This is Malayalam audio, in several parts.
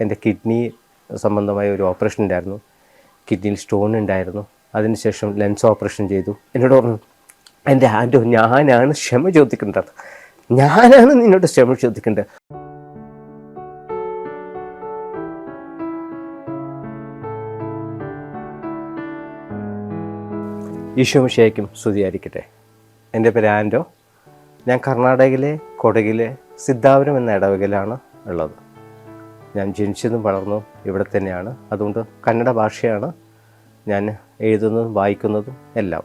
എന്റെ കിഡ്നി സംബന്ധമായ ഒരു ഓപ്പറേഷൻ ഉണ്ടായിരുന്നു. കിഡ്നിയിൽ സ്റ്റോൺ ഉണ്ടായിരുന്നു. അതിനുശേഷം ലെൻസ് ഓപ്പറേഷൻ ചെയ്തു. എന്നോട് പറഞ്ഞു എന്റെ ആന്റോ ഞാനാണ് ക്ഷമ ചോദിക്കേണ്ടത്. ഞാനാണ് നിന്നോട് ക്ഷമ ചോദിക്കേണ്ടത്. ഈശോമിഷയ്ക്കും സ്തുതിയായിരിക്കട്ടെ. എന്റെ പേര് ആൻഡോ. ഞാൻ കർണാടകയിലെ കൊടകിലെ സിദ്ധാപുരം എന്ന ഇടവകയിലാണ് ഉള്ളത്. ഞാൻ ജനിച്ചതും വളർന്നതും ഇവിടെ തന്നെയാണ്. അതുകൊണ്ട് കന്നഡ ഭാഷയാണ് ഞാൻ എഴുതുന്നതും വായിക്കുന്നതും എല്ലാം.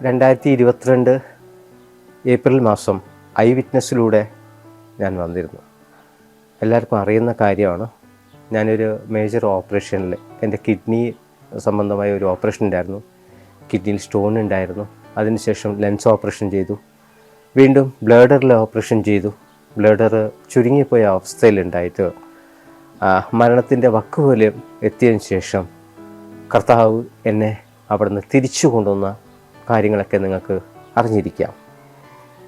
രണ്ടായിരത്തി ഇരുപത്തിരണ്ട് ഏപ്രിൽ മാസം ഐ വിറ്റ്നസ്സിലൂടെ ഞാൻ വന്നിരുന്നു. എല്ലാവർക്കും അറിയുന്ന കാര്യമാണ് ഞാനൊരു മേജർ ഓപ്പറേഷനിൽ എന്റെ കിഡ്നി സംബന്ധമായ ഒരു ഓപ്പറേഷൻ ഉണ്ടായിരുന്നു. കിഡ്നിയിൽ സ്റ്റോൺ ഉണ്ടായിരുന്നു. അതിനുശേഷം ലെൻസ് ഓപ്പറേഷൻ ചെയ്തു. വീണ്ടും ബ്ലേഡറിൽ ഓപ്പറേഷൻ ചെയ്തു. ബ്ലേഡർ ചുരുങ്ങിപ്പോയ അവസ്ഥയിലുണ്ടായിട്ട് മരണത്തിന്റെ വക്ക് പോലും എത്തിയതിന് ശേഷം കർത്താവ് എന്നെ അവിടുന്ന് തിരിച്ചു കൊണ്ടുവന്ന കാര്യങ്ങളൊക്കെ നിങ്ങൾക്ക് അറിഞ്ഞിരിക്കാം.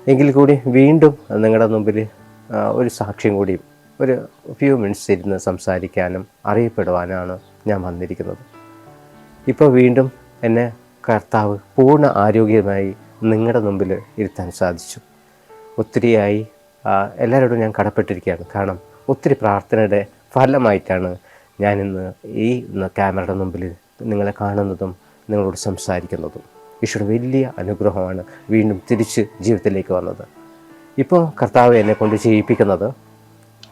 എങ്കിൽ കൂടി വീണ്ടും നിങ്ങളുടെ മുമ്പിൽ ഒരു സാക്ഷ്യം കൂടി ഒരു ഫ്യൂ മിനിറ്റ്സ് ഇരുന്ന് സംസാരിക്കാനും അറിയപ്പെടുവാനാണ് ഞാൻ വന്നിരിക്കുന്നത്. ഇപ്പോൾ വീണ്ടും എന്നെ കർത്താവ് പൂർണ ആരോഗ്യമായി നിങ്ങളുടെ മുമ്പിൽ ഇരുത്താൻ സാധിച്ചു. ഒത്തിരിയായി എല്ലാവരോടും ഞാൻ കടപ്പെട്ടിരിക്കുകയാണ്. കാരണം ഒത്തിരി പ്രാർത്ഥനയുടെ ഫലമായിട്ടാണ് ഞാനിന്ന് ഈ ക്യാമറയുടെ മുമ്പിൽ നിങ്ങളെ കാണുന്നതും നിങ്ങളോട് സംസാരിക്കുന്നതും. ഈശോയുടെ വലിയ അനുഗ്രഹമാണ് വീണ്ടും തിരിച്ച് ജീവിതത്തിലേക്ക് വന്നത്. ഇപ്പോൾ കർത്താവ് എന്നെ കൊണ്ട് ചെയ്യിപ്പിക്കുന്നത്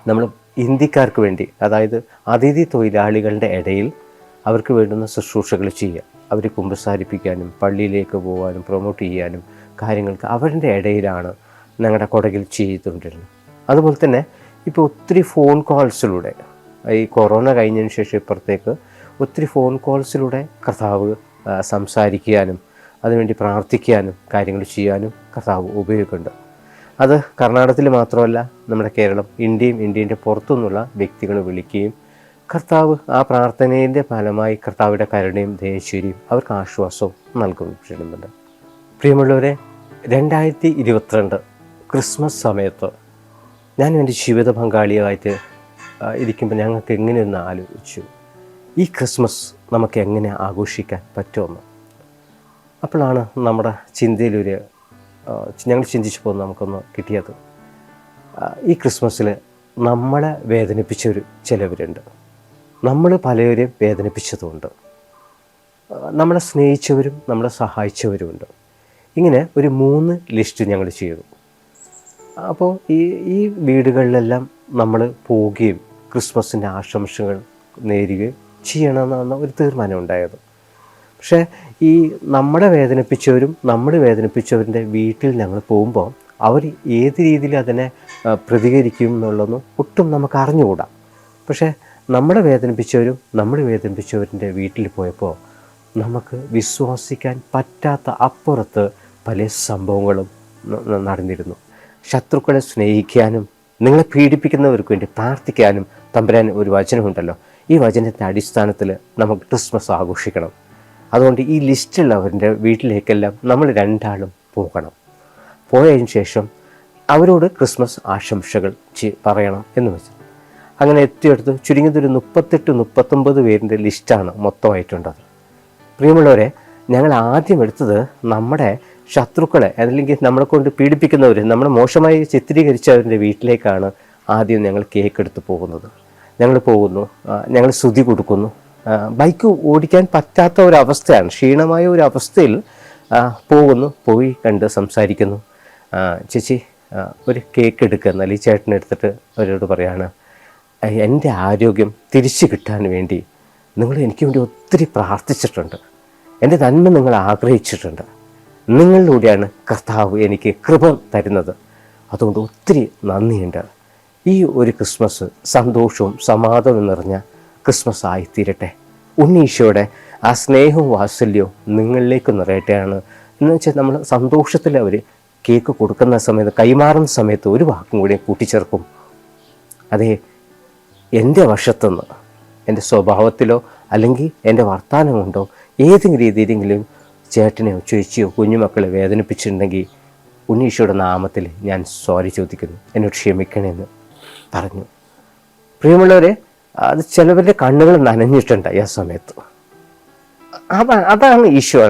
നമ്മൾ ഇന്ത്യക്കാർക്ക് വേണ്ടി അതായത് അതിഥി തൊഴിലാളികളുടെ ഇടയിൽ അവർക്ക് വേണ്ടുന്ന ശുശ്രൂഷകൾ ചെയ്യുക. അവരെ കുമ്പസാരിപ്പിക്കാനും പള്ളിയിലേക്ക് പോകാനും പ്രൊമോട്ട് ചെയ്യാനും കാര്യങ്ങൾക്ക് അവരുടെ ഇടയിലാണ് ഞങ്ങളുടെ കുടകിൽ ചെയ്തുകൊണ്ടിരുന്നു. അതുപോലെ തന്നെ ഇപ്പോൾ ഒത്തിരി ഫോൺ കോൾസിലൂടെ ഈ കൊറോണ കഴിഞ്ഞതിന് ശേഷം ഇപ്പുറത്തേക്ക് ഒത്തിരി ഫോൺ കോൾസിലൂടെ കർത്താവ് സംസാരിക്കാനും അതിനുവേണ്ടി പ്രാർത്ഥിക്കാനും കാര്യങ്ങൾ ചെയ്യാനും കർത്താവ് ഉപയോഗിക്കുന്നുണ്ട്. അത് കർണാടകത്തിൽ മാത്രമല്ല നമ്മുടെ കേരളം ഇന്ത്യയും ഇന്ത്യന്റെ പുറത്തുനിന്നുള്ള വ്യക്തികൾ വിളിക്കുകയും കർത്താവ് ആ പ്രാർത്ഥനയുടെ ഫലമായി കർത്താവിന്റെ കരുണയും ദേശീയയും അവർക്ക് ആശ്വാസവും നൽകുന്നുണ്ട് പ്രിയമുള്ളവരെ രണ്ടായിരത്തി ഇരുപത്തിരണ്ട് ക്രിസ്മസ് സമയത്ത് ഞാൻ എന്റെ ജീവിത പങ്കാളിയായിട്ട് ഇരിക്കുമ്പോൾ ഞങ്ങൾക്ക് എങ്ങനെയൊന്ന് ആലോചിച്ചു. ഈ ക്രിസ്മസ് നമുക്ക് എങ്ങനെ ആഘോഷിക്കാൻ പറ്റുമെന്ന്. അപ്പോഴാണ് നമ്മുടെ ചിന്തയിലൊരു ഞങ്ങൾ ചിന്തിച്ചു പോകുന്ന നമുക്കൊന്ന് കിട്ടിയത്. ഈ ക്രിസ്മസിൽ നമ്മളെ വേദനിപ്പിച്ചൊരു ചിലവരുണ്ട്. നമ്മൾ പലരെയും വേദനിപ്പിച്ചതുമുണ്ട് നമ്മളെ സ്നേഹിച്ചവരും നമ്മളെ സഹായിച്ചവരുമുണ്ട്. ഇങ്ങനെ ഒരു മൂന്ന് ലിസ്റ്റ് ഞങ്ങൾ ചെയ്തു. അപ്പോൾ ഈ ഈ വീടുകളിലെല്ലാം നമ്മൾ പോവുകയും ക്രിസ്മസിന്റെ ആശംസകൾ നേരുകയും ചെയ്യണമെന്നാണ് ഒരു തീരുമാനം ഉണ്ടായത്. പക്ഷേ ഈ നമ്മളെ വേദനിപ്പിച്ചവരും നമ്മൾ വേദനിപ്പിച്ചവരുടെ വീട്ടിൽ ഞങ്ങൾ പോകുമ്പോൾ അവർ ഏത് രീതിയിൽ അതിനെ പ്രതികരിക്കും എന്നുള്ളതൊന്നും ഒട്ടും നമുക്ക് അറിഞ്ഞുകൂടാ. പക്ഷേ നമ്മളെ വേദനിപ്പിച്ചവരും നമ്മൾ വേദനിപ്പിച്ചവരുടെ വീട്ടിൽ പോയപ്പോൾ നമുക്ക് വിശ്വസിക്കാൻ പറ്റാത്ത അപ്പുറത്ത് പല സംഭവങ്ങളും നടന്നിരുന്നു. ശത്രുക്കളെ സ്നേഹിക്കാനും നിങ്ങളെ പീഡിപ്പിക്കുന്നവർക്ക് വേണ്ടി പ്രാർത്ഥിക്കാനും തമ്പുരാൻ ഒരു വചനമുണ്ടല്ലോ. ഈ വചനത്തിന്റെ അടിസ്ഥാനത്തിൽ നമുക്ക് ക്രിസ്മസ് ആഘോഷിക്കണം. അതുകൊണ്ട് ഈ ലിസ്റ്റുള്ളവരുടെ വീട്ടിലേക്കെല്ലാം നമ്മൾ രണ്ടാളും പോകണം. പോയതിന് ശേഷം അവരോട് ക്രിസ്മസ് ആശംസകൾ പറയണം എന്ന് വെച്ചു. അങ്ങനെ എത്തിയെടുത്ത് ചുരുങ്ങിയത് ഒരു മുപ്പത്തെട്ട് മുപ്പത്തൊമ്പത് പേരിന്റെ ലിസ്റ്റാണ് മൊത്തമായിട്ടുണ്ടത്. പ്രിയമുള്ളവരെ ഞങ്ങൾ ആദ്യം എടുത്തത് നമ്മുടെ ശത്രുക്കളെ അല്ലെങ്കിൽ നമ്മളെ കൊണ്ട് പീഡിപ്പിക്കുന്നവർ നമ്മളെ മോശമായി ചിത്രീകരിച്ചവരുടെ വീട്ടിലേക്കാണ് ആദ്യം ഞങ്ങൾ കേക്ക് എടുത്ത് പോകുന്നത്. ഞങ്ങൾ പോകുന്നു ഞങ്ങൾ ശ്രുതി കൊടുക്കുന്നു. ബൈക്ക് ഓടിക്കാൻ പറ്റാത്ത ഒരവസ്ഥയാണ്. ക്ഷീണമായ ഒരു അവസ്ഥയിൽ പോകുന്നു പോയി കണ്ട് സംസാരിക്കുന്നു. ചേച്ചി ഒരു കേക്ക് എടുക്കുക എന്നാൽ ഈ ചേട്ടൻ എടുത്തിട്ട് അവരോട് പറയാണ് എന്റെ ആരോഗ്യം തിരിച്ചു കിട്ടാൻ വേണ്ടി നിങ്ങൾ എനിക്ക് വേണ്ടി ഒത്തിരി പ്രാർത്ഥിച്ചിട്ടുണ്ട്. എന്റെ നന്മ നിങ്ങൾ ആഗ്രഹിച്ചിട്ടുണ്ട്. നിങ്ങളിലൂടെയാണ് കർത്താവ് എനിക്ക് കൃപ തരുന്നത്. അതുകൊണ്ട് ഒത്തിരി നന്ദിയുണ്ട്. ഈ ഒരു ക്രിസ്മസ് സന്തോഷവും സമാധാനവും നിറഞ്ഞ ക്രിസ്മസ് ആയിത്തീരട്ടെ. ഉണ്ണീശോയുടെ ആ സ്നേഹവും വാത്സല്യവും നിങ്ങളിലേക്ക് നിറയട്ടെയാണ്. എന്ന് വെച്ചാൽ നമ്മൾ സന്തോഷത്തിൽ അവർ കേക്ക് കൊടുക്കുന്ന സമയത്ത് കൈമാറുന്ന സമയത്ത് ഒരു വാക്കും കൂടി കൂട്ടിച്ചേർക്കും. അതെ എന്റെ വശത്തുനിന്ന് എന്റെ സ്വഭാവത്തിലോ അല്ലെങ്കിൽ എന്റെ വർത്തമാനം കൊണ്ടോ ഏതെങ്കിലും രീതിയിലെങ്കിലും ചേട്ടനെയോ ചേച്ചിയോ കുഞ്ഞുമക്കളെ വേദനിപ്പിച്ചിട്ടുണ്ടെങ്കിൽ ഉണ്ണീഷയുടെ നാമത്തിൽ ഞാൻ സോറി ചോദിക്കുന്നു. എന്നോട് ക്ഷമിക്കണമെന്ന് പറഞ്ഞു. പ്രിയമുള്ളവരെ അത് ചിലവരുടെ കണ്ണുകൾ നനഞ്ഞിട്ടുണ്ട് ആ സമയത്ത്. അതാണ് അതാണ് ഈശോ.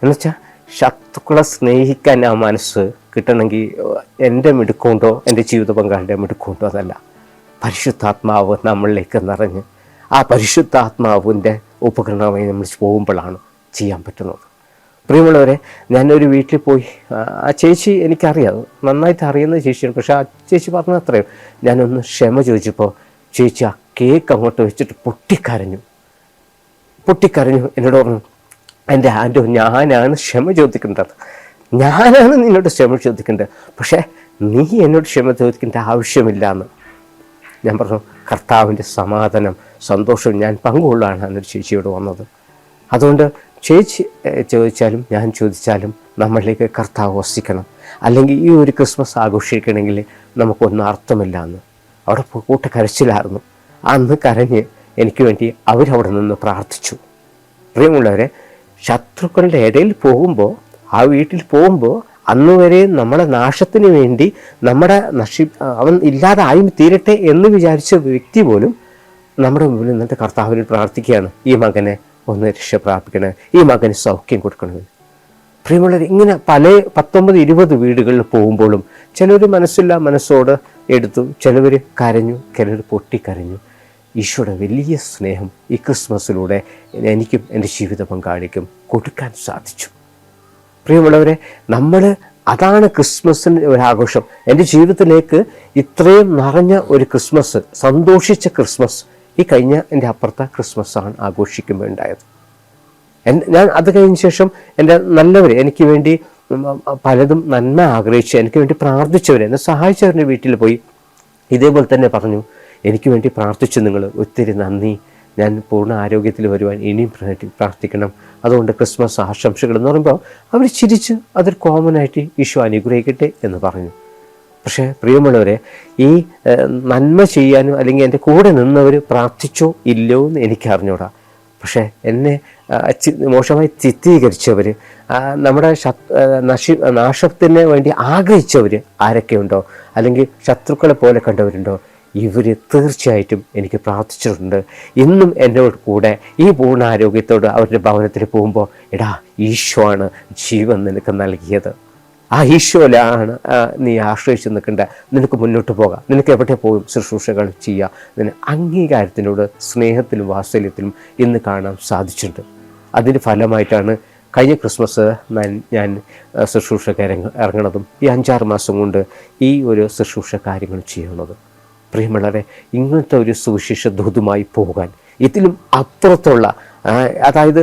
എന്നുവെച്ചാൽ ശത്രുക്കളെ സ്നേഹിക്കാൻ ആ മനസ്സ് കിട്ടണമെങ്കിൽ എന്റെ മിടുക്കുണ്ടോ എന്റെ ജീവിത പങ്കാളിയുടെ മിടുക്കുണ്ടോ അതല്ല പരിശുദ്ധാത്മാവ് നമ്മളിലേക്ക് നിറഞ്ഞ് ആ പരിശുദ്ധാത്മാവിന്റെ ഉപകരണമായി നമ്മൾ പോകുമ്പോഴാണ് ചെയ്യാൻ പറ്റുന്നത്. പ്രിയമുള്ളവരെ ഞാനൊരു വീട്ടിൽ പോയി ആ, ചേച്ചി എനിക്കറിയാം. നന്നായിട്ട് അറിയുന്ന ചേച്ചിയാണ്. പക്ഷെ ആ ചേച്ചി പറഞ്ഞ അത്രയും ഞാനൊന്ന് ക്ഷമ ചോദിച്ചപ്പോൾ ചേച്ചി ആ കേക്ക് അങ്ങോട്ട് വെച്ചിട്ട് പൊട്ടിക്കരഞ്ഞു. പൊട്ടിക്കരഞ്ഞു. എന്നോട് പറഞ്ഞു എന്റെ ആന്റോ ഞാനാണ് ക്ഷമ ചോദിക്കേണ്ടത് ഞാനാണ് നിന്നോട് ക്ഷമ ചോദിക്കേണ്ടത് പക്ഷേ നീ എന്നോട് ക്ഷമ ചോദിക്കേണ്ട ആവശ്യമില്ല എന്ന് ഞാൻ പറഞ്ഞു കർത്താവിന്റെ സമാധാനം സന്തോഷം ഞാൻ പങ്കുകൊള്ളാണ് എന്നൊരു ചേച്ചിയോട് വന്നത്. അതുകൊണ്ട് ചേച്ചി ചോദിച്ചാലും ഞാൻ ചോദിച്ചാലും നമ്മളിലേക്ക് കർത്താവ് വസിക്കണം. അല്ലെങ്കിൽ ഈ ഒരു ക്രിസ്മസ് ആഘോഷിക്കണമെങ്കിൽ നമുക്കൊന്നും അർത്ഥമില്ല എന്ന് അവിടെ കൂട്ട കരച്ചിലായിരുന്നു അന്ന് കരഞ്ഞ് എനിക്ക് വേണ്ടി അവരവിടെ നിന്ന് പ്രാർത്ഥിച്ചു. പ്രിയമുള്ളവരെ ശത്രുക്കളുടെ ഇടയിൽ പോകുമ്പോൾ ആ വീട്ടിൽ പോകുമ്പോൾ അന്ന് വരെ നമ്മുടെ നാശത്തിന് വേണ്ടി നമ്മുടെ നശി അവൻ ഇല്ലാതെ ഇല്ലാതായി തീരട്ടെ എന്ന് വിചാരിച്ച വ്യക്തി പോലും നമ്മുടെ മുമ്പിൽ നിന്നിട്ട് കർത്താവിന് പ്രാർത്ഥിക്കുകയാണ്. ഈ മകനെ ഒന്ന് രക്ഷ പ്രാപിക്കണേ. ഈ മകന് സൗഖ്യം കൊടുക്കണമെന്ന് പ്രിയമുള്ളവർ ഇങ്ങനെ പല പത്തൊമ്പത് ഇരുപത് വീടുകളിൽ പോകുമ്പോഴും ചിലർ മനസ്സില്ല മനസ്സോട് എടുത്തു. ചിലവർ കരഞ്ഞു ചിലർ പൊട്ടിക്കരഞ്ഞു. ഈശോയുടെ വലിയ സ്നേഹം ഈ ക്രിസ്മസിലൂടെ എനിക്കും എന്റെ ജീവിത പങ്കാളിക്കും കൊടുക്കാൻ സാധിച്ചു. പ്രിയമുള്ളവരെ നമ്മൾ അതാണ് ക്രിസ്മസിന്റെ ഒരു ആഘോഷം. എന്റെ ജീവിതത്തിലേക്ക് ഇത്രയും നിറഞ്ഞ ഒരു ക്രിസ്മസ് സന്തോഷിച്ച ക്രിസ്മസ് ഈ കഴിഞ്ഞ എന്റെ അപ്പുറത്തെ ക്രിസ്മസ് ആണ് ആഘോഷിക്കുമ്പോൾ ഉണ്ടായത് ഞാൻ അത് കഴിഞ്ഞ ശേഷം എന്റെ നല്ലവർ എനിക്ക് വേണ്ടി പലതും നന്മ ആഗ്രഹിച്ച് എനിക്ക് വേണ്ടി പ്രാർത്ഥിച്ചവർ എന്നെ സഹായിച്ചവരുടെ വീട്ടിൽ പോയി. ഇതേപോലെ തന്നെ പറഞ്ഞു എനിക്ക് വേണ്ടി പ്രാർത്ഥിച്ചു നിങ്ങൾ ഒത്തിരി നന്ദി. ഞാൻ പൂർണ ആരോഗ്യത്തിൽ വരുവാൻ ഇനിയും പ്രാർത്ഥിക്കണം. അതുകൊണ്ട് ക്രിസ്മസ് ആശംസകൾ എന്ന് പറയുമ്പോൾ അവർ ചിരിച്ച് അതൊരു കോമൺ ആയിട്ട് ഈശോ അനുഗ്രഹിക്കട്ടെ എന്ന് പറഞ്ഞു. പക്ഷേ പ്രിയമുള്ളവരെ ഈ നന്മ ചെയ്യാനും അല്ലെങ്കിൽ എന്റെ കൂടെ നിന്നവർ പ്രാർത്ഥിച്ചോ ഇല്ലയോ എന്ന് എനിക്ക് അറിഞ്ഞൂടാ പക്ഷേ എന്നെ മോശമായി ചിത്രീകരിച്ചവർ നമ്മുടെ നശി നാശത്തിന് വേണ്ടി ആഗ്രഹിച്ചവർ ആരൊക്കെയുണ്ടോ? അല്ലെങ്കിൽ ശത്രുക്കളെ പോലെ കണ്ടവരുണ്ടോ? ഇവർ തീർച്ചയായിട്ടും എനിക്ക് പ്രാർത്ഥിച്ചിട്ടുണ്ട്. ഇന്നും എന്നോട് കൂടെ ഈ പൂർണ ആരോഗ്യത്തോട് അവരുടെ ഭവനത്തിൽ പോകുമ്പോൾ എടാ ഈശോ ആണ് ജീവൻ നിനക്ക് നൽകിയത്. ആ ഈശോയിലാണ് ആ, നീ ആശ്രയിച്ച് നിൽക്കേണ്ട. നിനക്ക് മുന്നോട്ട് പോകാം. നിനക്ക് എവിടെ പോകും ശുശ്രൂഷകൾ ചെയ്യുക നിന അംഗീകാരത്തിനോട് സ്നേഹത്തിലും വാത്സല്യത്തിലും ഇന്ന് കാണാൻ സാധിച്ചിട്ടുണ്ട്. അതിന്റെ ഫലമായിട്ടാണ് കഴിഞ്ഞ ക്രിസ്മസ് ഞാൻ ഞാൻ ഇറങ്ങണതും ഈ അഞ്ചാറ് മാസം കൊണ്ട് ഈ ഒരു ശുശ്രൂഷ കാര്യങ്ങൾ ചെയ്യുന്നത് പ്രിയമുള്ളവരെ ഇങ്ങനത്തെ ഒരു സുവിശേഷ ദൂതുമായി പോകാൻ ഇതിലും അപ്പുറത്തുള്ള അതായത്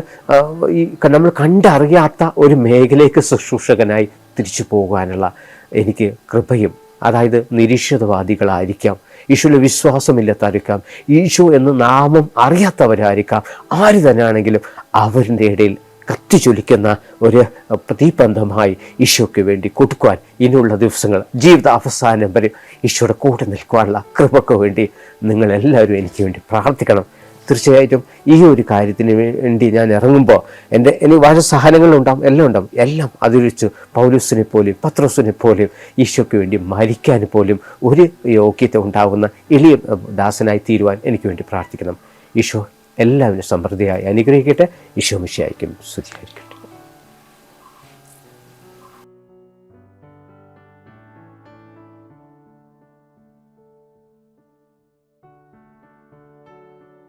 ഈ നമ്മൾ കണ്ടറിയാത്ത ഒരു മേഖലയ്ക്ക് ശുശ്രൂഷകനായി തിരിച്ചു പോകാനുള്ള എനിക്ക് കൃപയും അതായത് നിരീക്ഷിതവാദികളായിരിക്കാം. ഈശോയിൽ വിശ്വാസമില്ലാത്തവരായിരിക്കാം. ഈശോ എന്ന് നാമം അറിയാത്തവരായിരിക്കാം. ആര് തന്നെയാണെങ്കിലും അവരുടെ ഇടയിൽ കത്തിച്ചൊലിക്കുന്ന ഒരു പ്രതിബന്ധമായി ഈശോയ്ക്ക് വേണ്ടി കൊടുക്കുവാൻ ഇനിയുള്ള ദിവസങ്ങൾ ജീവിത അവസാനം വരെ ഈശോയുടെ കൂടെ നിൽക്കുവാനുള്ള കൃപക്ക് വേണ്ടി നിങ്ങളെല്ലാവരും എനിക്ക് വേണ്ടി പ്രാർത്ഥിക്കണം. തീർച്ചയായിട്ടും ഈ ഒരു കാര്യത്തിന് വേണ്ടി ഞാൻ ഇറങ്ങുമ്പോൾ എന്റെ എനിക്ക് വളരെ സഹനങ്ങളുണ്ടാവും എല്ലാം ഉണ്ടാവും എല്ലാം അതിരിച്ച് പൗലൂസിനെ പോലും പത്രോസിനെ പോലും ഈശോയ്ക്ക് വേണ്ടി മരിക്കാൻ പോലും ഒരു യോഗ്യത ഉണ്ടാകുന്ന എളിയ ദാസനായി തീരുവാൻ എനിക്ക് വേണ്ടി പ്രാർത്ഥിക്കണം. ഈശോ എല്ലാവരും സമൃദ്ധിയായി അനുഗ്രഹിക്കട്ടെ. ഈശോ മിശയായിരിക്കും സ്തുതിയായിരിക്കട്ടെ.